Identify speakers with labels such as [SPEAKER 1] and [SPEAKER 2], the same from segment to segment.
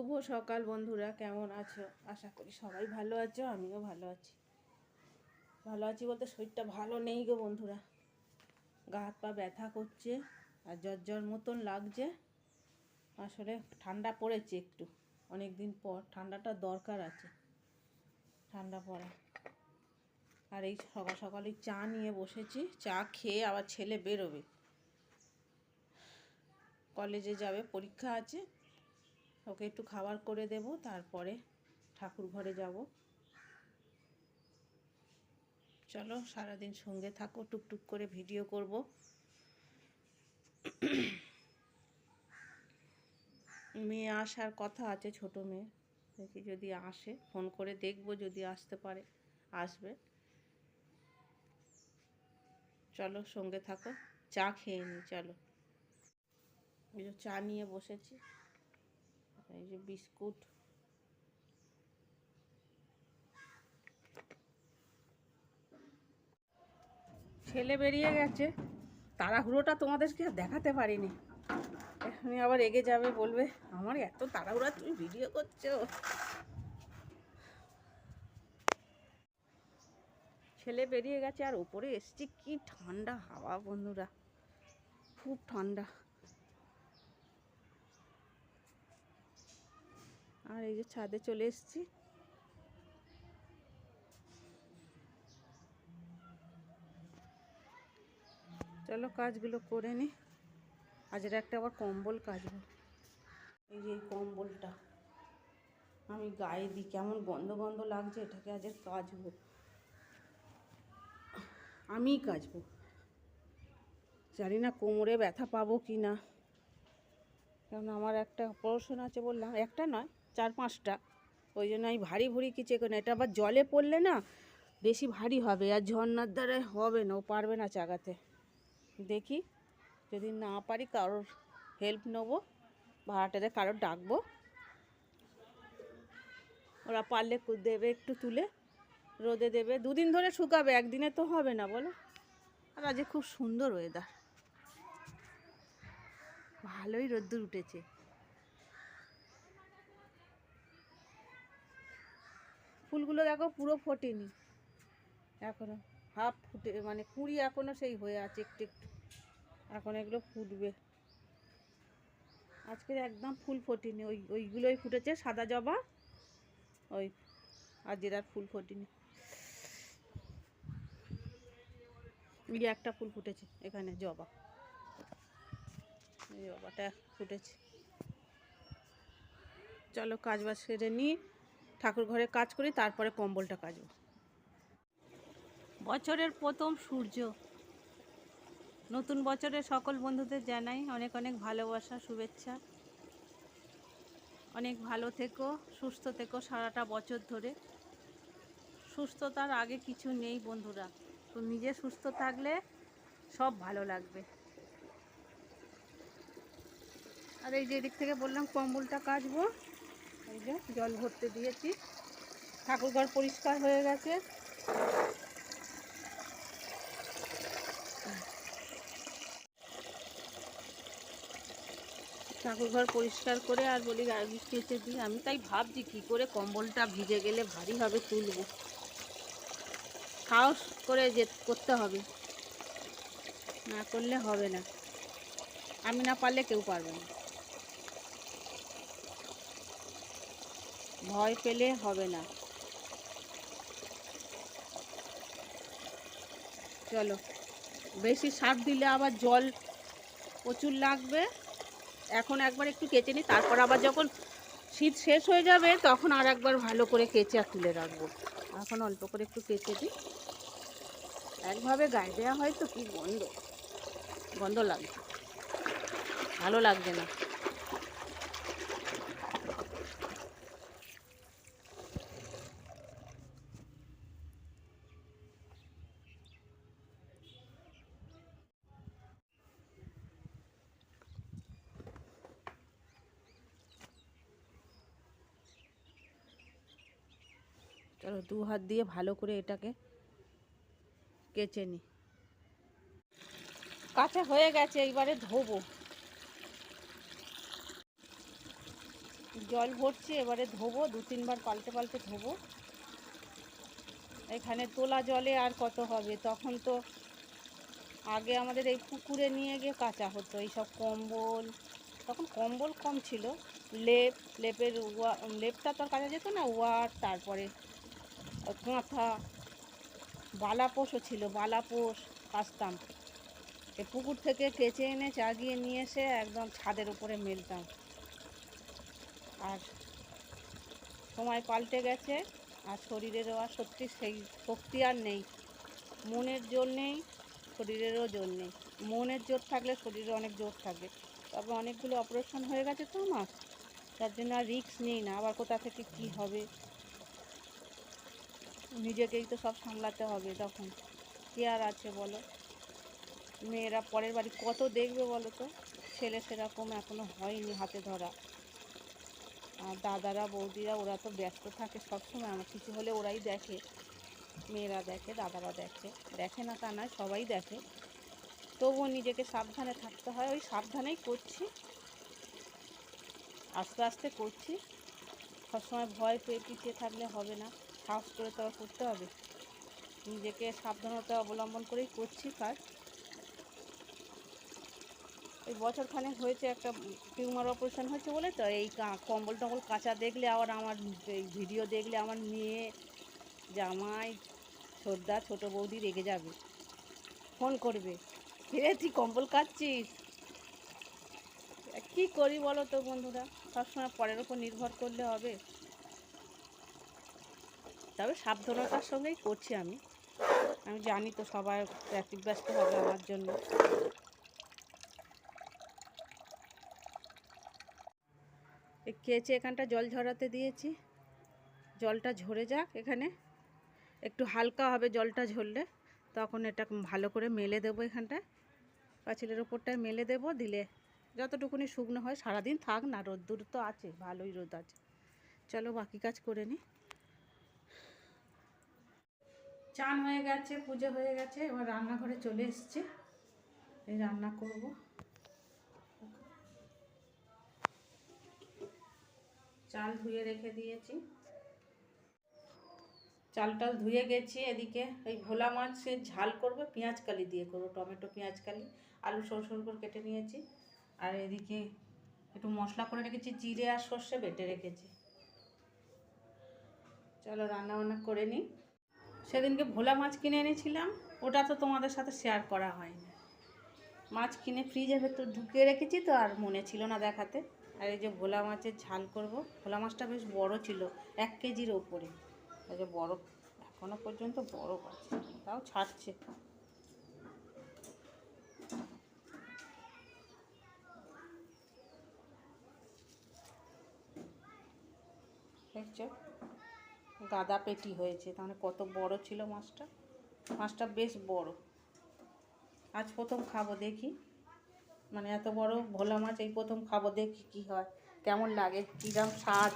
[SPEAKER 1] শুভ সকাল বন্ধুরা, কেমন আছো? আশা করি সবাই ভালো আছো, আমিও ভালো আছি। ভালো আছি বলতে শরীরটা ভালো নেই গো বন্ধুরা। গা হাত পা ব্যথা করছে আর জ্বর মতন লাগছে। আসলে ঠান্ডা পড়েছে একটু অনেক দিন পর। ঠান্ডাটা দরকার আছে, ঠান্ডা পড়া। আর এই সকাল সকালে চা নিয়ে বসেছি, চা খেয়ে আবার ছেলে বেরোবে। কলেজে যাবে, পরীক্ষা আছে ওকে একটু খাবার করে দেব, তারপরে ঠাকুর ঘরে যাব। চলো, সারাদিন সঙ্গে থাকো, টুকটুক করে ভিডিও করব। মেয়ে আসার কথা আছে, ছোট মেয়ে। দেখি যদি আসে, ফোন করে দেখব যদি আসতে পারে, আসবে। চলো, সঙ্গে থাকো, চা খেয়ে নি, চলো। চা নিয়ে বসেছি। এই যে বিস্কুট। ছেলে বেরিয়ে গেছে। তাড়াহুড়োটা তোমাদেরকে আর দেখাতে পারিনি। এখনই আবার এগে যাবে বলবে, আমার এত তাড়াহুড়া তুমি ভিডিও করছ। ছেলে বেরিয়ে গেছে আর ওপরে এসছি কি ঠান্ডা হাওয়া বন্ধুরা। খুব ঠান্ডা। আর এই যে ছাদে চলে এসেছি। চলো কাজগুলো করে নি। আজের একটা আবার কম্বল কাচবো এই যে কম্বলটা আমি গায়ে দিই, কেমন গন্ধ গন্ধ লাগছে, এটাকে আজের কাচবো আমিই কাচবো জানি না কোমরে ব্যথা পাবো কি না কারণ আমার একটা অপারেশন আছে বললাম, একটা নয় চার পাঁচটা। ওই জন্য আমি ভারী ভুরি কিছু করি না। এটা আবার জলে পড়লে না বেশি ভারী হবে আর ঝর্নার দ্বারা হবে না, ও পারবে না চাগাতে। দেখি যদি না পারি কারোর হেল্প নেব ভাড়াটারে কারোর ডাকবো। ওরা পারলে দেবে একটু তুলে, রোদে দেবে। দুদিন ধরে শুকাবে, একদিনে তো হবে না বলো। আর আজকে খুব সুন্দর ওয়েদার ভালোই রোদ্দুর উঠেছে। ফুলগুলো দেখো পুরো ফোটেনি। এখনও হাফ ফুটে মানে কুড়ি এখনও সেই হয়ে আছে একটু একটু। এখন এগুলো ফুটবে। আজকের একদম ফুল ফোটেনি, ওই, ওইগুলোই ফুটেছে, সাদা জবা, ওই, আর যেটার ফুল ফোটেনি। একটা ফুল ফুটেছে, এখানে জবা। জবাটা ফুটেছে। চলো কাজ বাজ সেরে নিই। ঠাকুর ঘরে কাজ করি, তারপরে কম্বলটা কাচবো বছরের প্রথম সূর্য। নতুন বছরের সকল বন্ধুদের জানাই অনেক অনেক ভালোবাসা, শুভেচ্ছা। অনেক ভালো থেকো, সুস্থ থেকো সারাটা বছর ধরে। সুস্থতার আগে কিছু নেই বন্ধুরা। তো নিজে সুস্থ থাকলে সব ভালো লাগবে। আর এই যে দিক থেকে বললাম কম্বলটা কাচবো। এই যে জল ভরতে দিয়েছি। ঠাকুরঘর পরিষ্কার হয়ে গেছে। ঠাকুরঘর পরিষ্কার করে আর বলি কেচে দিই আমি তাই ভাবছি কী করে কম্বলটা ভিজে গেলে ভারী হবে তুলবো। সাহস করে যে করতে হবে। না করলে হবে না। আমি না পারলে কেউ পারবে না। ভয় পেলে হবে না। চলো, বেশি সার দিলে আবার জল প্রচুর লাগবে। এখন একবার একটু কেচে নিই, তারপর আবার যখন শীত শেষ হয়ে যাবে, তখন আর একবার ভালো করে কেচে আর তুলে রাখব। এখন অল্প করে একটু কেচে দিই। একভাবে গায়ে দেওয়া হয় তো কি গন্ধ? গন্ধ লাগবে ভালো লাগবে না। দু হাত দিয়ে ভালো করে এটাকে কেচে নিই কাঁচা হয়ে গেছে, এইবারে ধোবো। জল ভরছি, এবারে ধোবো, দু তিনবার পাল্টে পাল্টে ধোবো। এখানে তোলা জলে আর কত হবে? তখন তো আগে আমাদের এই পুকুরে নিয়ে গিয়ে কাচা হতো, এইসব কম্বল। তখন কম্বল কম ছিল। লেপ, লেপের ওয়া, লেপটা তো কাচা যেত না, ওয়ার, তারপরে কাঁথা বালাপোষও ছিল বালাপোষ কাচতাম। এ পুকুর থেকে কেচে এনে চাগিয়ে নিয়ে এসে একদম ছাদের উপরে মেলতাম। আর সময় পাল্টে গেছে, আর শরীরেরও আর সত্যি সেই শক্তি আর নেই। মনের জোর নেই, শরীরেরও জোর নেই। মনের জোর থাকলে শরীরে অনেক জোর থাকবে তবে অনেকগুলো অপারেশন হয়ে গেছে তো আমার। তার জন্য আর রিস্ক নিই না, আবার কোথা থেকে কি হবে? নিজেকেই তো সব সামলাতে হবে তখন। কে আর আছে বলো? মেয়েরা পরের বাড়ি কত দেখবে বলো তো? ছেলে সেরকম এখনও হয়নি হাতে ধরা। আর দাদারা, বৌদিরা, ওরা তো ব্যস্ত থাকে সবসময়। আমার কিছু হলে ওরাই দেখে। মেয়েরা দেখে, দাদারা দেখে। দেখে না তা নয়, সবাই দেখে। তবুও নিজেকে সাবধানে থাকতে হয়। ওই সাবধানেই করছি। আস্তে আস্তে করছি। সবসময় ভয় পেয়ে পিছিয়ে থাকলে হবে না। সাহস করে তো করতে হবে। নিজেকে সাবধানতা অবলম্বন করেই করছি কাজ। এই বছর খানেক হয়েছে একটা টিউমার অপারেশন হয়েছে বলে তো এই কম্বল টম্বল কাঁচা দেখলে আবার আমার এই ভিডিও দেখলে আমার মেয়ে, জামাই ছোটদা ছোটো বৌদি রেগে যাবে। ফোন করবে ফিরে তুই কম্বল কাচ্ছিস? কী করি বলো তো বন্ধুরা? সবসময় পরের ওপর নির্ভর করলে হবে। তবে সাবধানতার সঙ্গেই করছি আমি। আমি জানি তো সবাই ট্রাফিক ব্যস্ত হবে আমার জন্য। কেচে এখানটা জল ঝরাতে দিয়েছি? জলটা ঝরে যাক এখানে। একটু হালকা হবে জলটা ঝরলে। তখন এটা ভালো করে মেলে দেবো এখানটায়। পাঁচিলের ওপরটায় মেলে দেবো, দিলে যতটুকুনি শুকনো হয় সারাদিন থাক না, রোদ্দুর তো আছে, ভালোই রোদ আছে। চলো বাকি কাজ করে নিই চান হয়ে গেছে, পুজো হয়ে গেছে, এবার রান্নাঘরে চলে এসছে। এই রান্না করব। চাল ধুয়ে রেখে দিয়েছি। চালটা ধুয়ে গেছি এদিকে। এই ভোলা মাছের ঝাল করব, পেঁয়াজ কালি দিয়ে করব, টমেটো, পেঁয়াজ কালি, আলু সরু সরু করে কেটে নিয়েছি। আর এদিকে একটু মশলা করে রেখেছি, জিরে আর সর্ষে বেটে রেখেছি। চলো রান্না বান্না করে নিই। সেদিনকে ভোলা মাছ কিনে এনেছিলাম, ওটা তো তোমাদের সাথে শেয়ার করা হয়নি। মাছ কিনে ফ্রিজের ভেতর ঢুকিয়ে রেখেছি তো, আর মনে ছিল না দেখাতে। আর এই যে ভোলা মাছের ঝাল করব, ভোলা মাছটা বেশ বড় ছিল, এক কেজির ওপরে। এই যে বড়, এখনও পর্যন্ত বড় আছে তাও ছাড়ছে। দেখছ? গাদা পেটি হয়েছে, তাহলে কত বড় ছিল মাছটা? মাছটা বেশ বড়। আজ প্রথম খাব, দেখি। মানে এত বড় ভোলা মাছ, এই প্রথম খাব, দেখি কি হয়, কেমন লাগে কীরকম স্বাদ।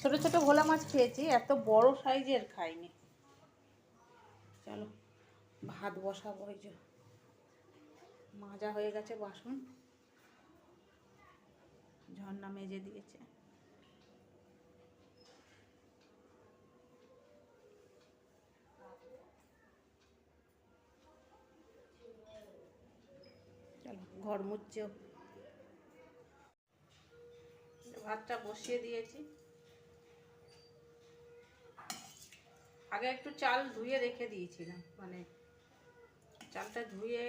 [SPEAKER 1] ছোট ছোট ভোলা মাছ খেয়েছি, এত বড় সাইজের খাইনি। চলো, ভাত বসাবো ওই যে। মাজা হয়ে গেছে বাসন। ঝর্ণা মেজে দিয়েছে চলো ঘর মুচ্ছেও ভাতটা বসিয়ে দিয়েছি। আগে একটু চাল ধুয়ে রেখে দিয়েছিলাম মানে চালটা ধুয়ে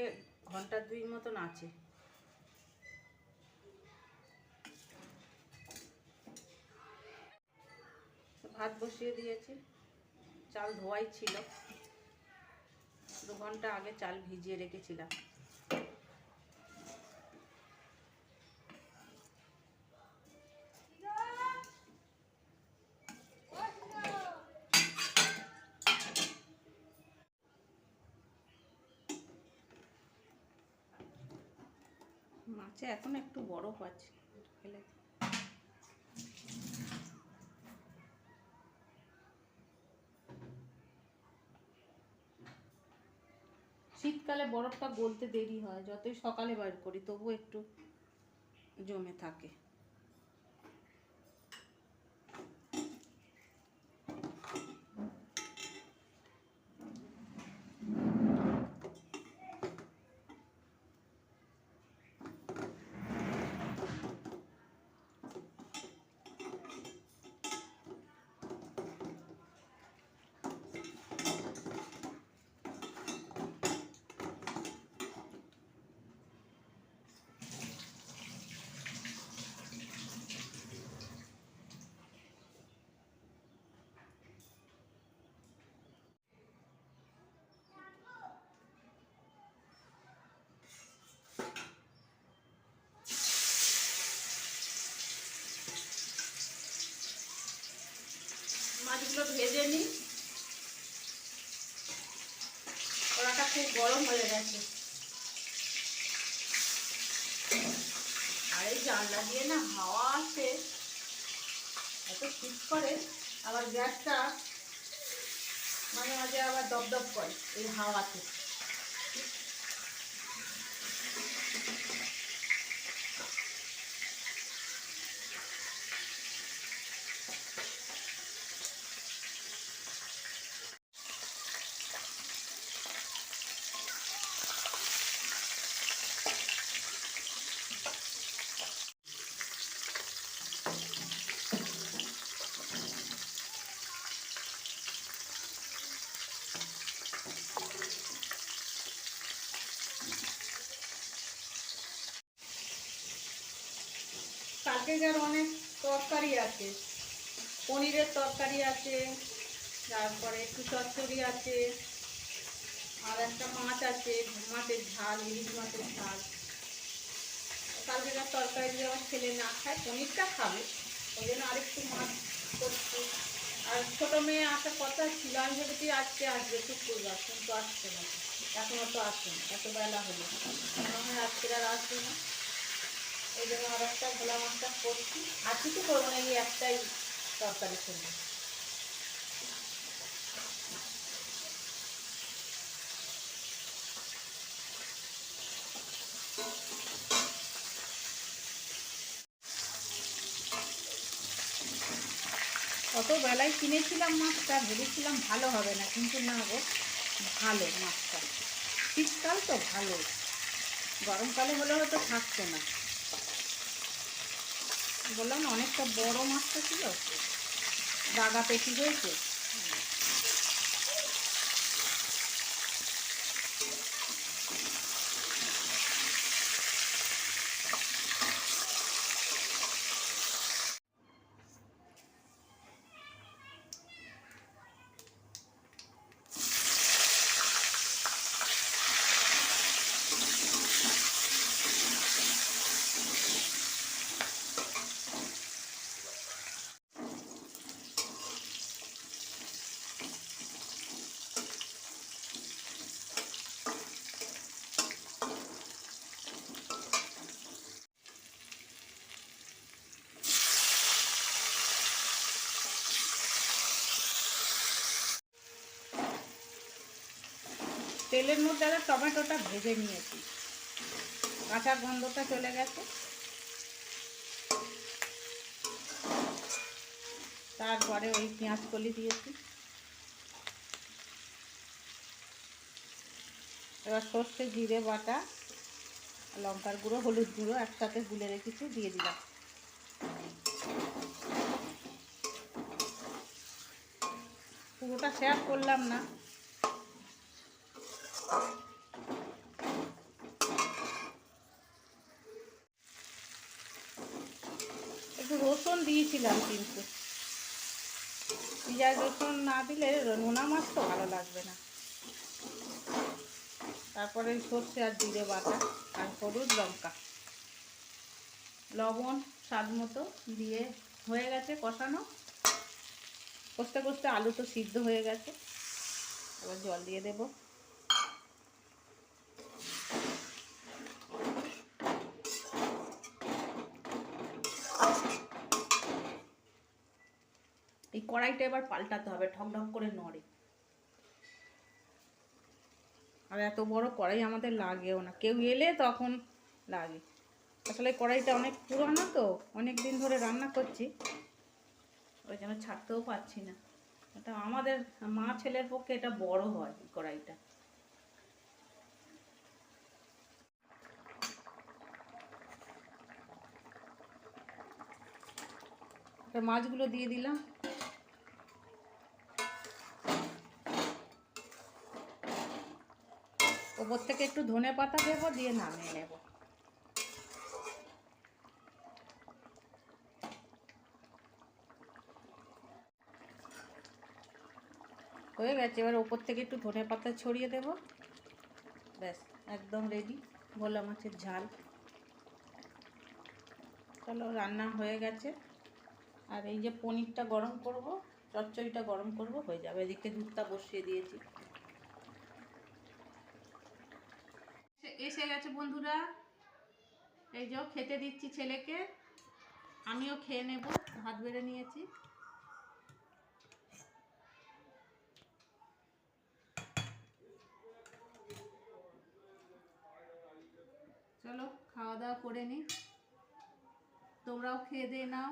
[SPEAKER 1] ঘণ্টা দুই মতন আছে। ভাত বসিয়ে দিয়েছি, চাল ধোয়াই ছিল। দু ঘণ্টা আগে চাল ভিজিয়ে রেখেছিলাম। মাছে এখন একটু বড় আছে ফেলে শীতকালে বরফটা গলতে দেরি হয়, যতই সকালে বার করি তবু একটু জমে থাকে। মাছগুলো ভেজে নিই। কড়াটা খুব গরম হয়ে গেছে। আর এই জানলা দিয়ে না হাওয়া আসে। এত ঠিক করে, আবার গ্যাসটা মাঝে মাঝে আবার দপদপ করে এই হাওয়াতে। কালকেকার অনেক তরকারি আছে। পনিরের তরকারি আছে, তারপরে একটু চচ্চড়ি আছে, আর একটা মাছ আছে মাছের ঝাল, ইলিশ মাছের ঝাল। কালকেকার তরকারি যদি আমার ছেলে না খায়, পনিরটা খাবে। ওই জন্য আরেকটু মাছ করছি। আর ছোটো মেয়ে আসার কথা ছিল, আমি ভেবেছি আজকে আসবে, শুক্রবার, কিন্তু আসছে না। এখনও তো আসছে না এত বেলা হলো। মনে হয় আজকে আর আসবে না। এই জন্য আর একটা ভোলা মাছটা করছি। আর কিছু করব না এই একটাই তরকারি করব। অত বেলায় কিনেছিলাম মাছটা, ভেবেছিলাম ভালো হবে না, কিন্তু না গো, ভালো মাছটা। শীতকাল তো ভালো। গরমকালে হলে হয়তো থাকতো না। বললাম অনেকটা বড় মাছটা ছিল। দাগা পেটি হয়েছে। তেলের মধ্যে আগে টমেটোটা ভেজে নিয়েছি। কাঁচা গন্ধটা চলে গেছে। তারপরে ওই পেঁয়াজ কলি দিয়েছি। এবার সর্ষে, জিরে, বাটা, লঙ্কার গুঁড়ো, হলুদ গুঁড়ো একসাথে গুলে রেখেছি, দিয়ে দিলাম। পুরোটা শেয়ার করলাম না। একটু রসুন দিয়েছিলাম কিন্তু। পেঁয়াজ রসুন না দিলে নোনা মাছ তো ভালো লাগবে না। তারপরে সর্ষে আর জিরে বাটা আর হলুদ লঙ্কা। লবণ স্বাদ মতো দিয়ে হয়ে গেছে কষানো। কষতে কষতে আলু তো সিদ্ধ হয়ে গেছে। এবার জল দিয়ে দেবো। কড়াইটা এবার পাল্টাতে হবে ঠক করে নড়ে। আর এত বড় কড়াই আমাদের লাগেও না। কেউ এলে তখন লাগে। আসলে কড়াইটা অনেক পুরানো তো অনেক দিন ধরে রান্না করছি। ওই জন্য ছাড়তেও পারছি না। এটা আমাদের মা ছেলের পক্ষে এটা বড় হয় কড়াইটা। মাছগুলো দিয়ে দিলাম। ওপর থেকে একটু ধনে পাতা দেবো, দিয়ে নামিয়ে নেব। হয়ে গেছে, এবার ওপর থেকে একটু ধনে পাতা ছড়িয়ে দেব। ব্যাস, একদম রেডি ভোলা মাছের ঝাল। চলো, রান্না হয়ে গেছে। আর এই যে পনিরটা গরম করব, চচ্চড়িটা গরম করব, হয়ে যাবে। এদিকে দুধটা বসিয়ে দিয়েছি। এসে গেছে বন্ধুরা। এই যে খেতে দিচ্ছি ছেলেকে। আমিও খেয়ে নেব, ভাত বেড়ে নিয়েছি। চলো খাওয়া দাওয়া করে নিই তোমরাও খেয়ে দিয়ে নাও।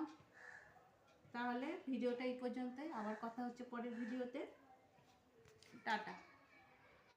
[SPEAKER 1] তাহলে ভিডিওটা এই পর্যন্তই। আবার কথা হচ্ছে পরের ভিডিওতে। টাটা।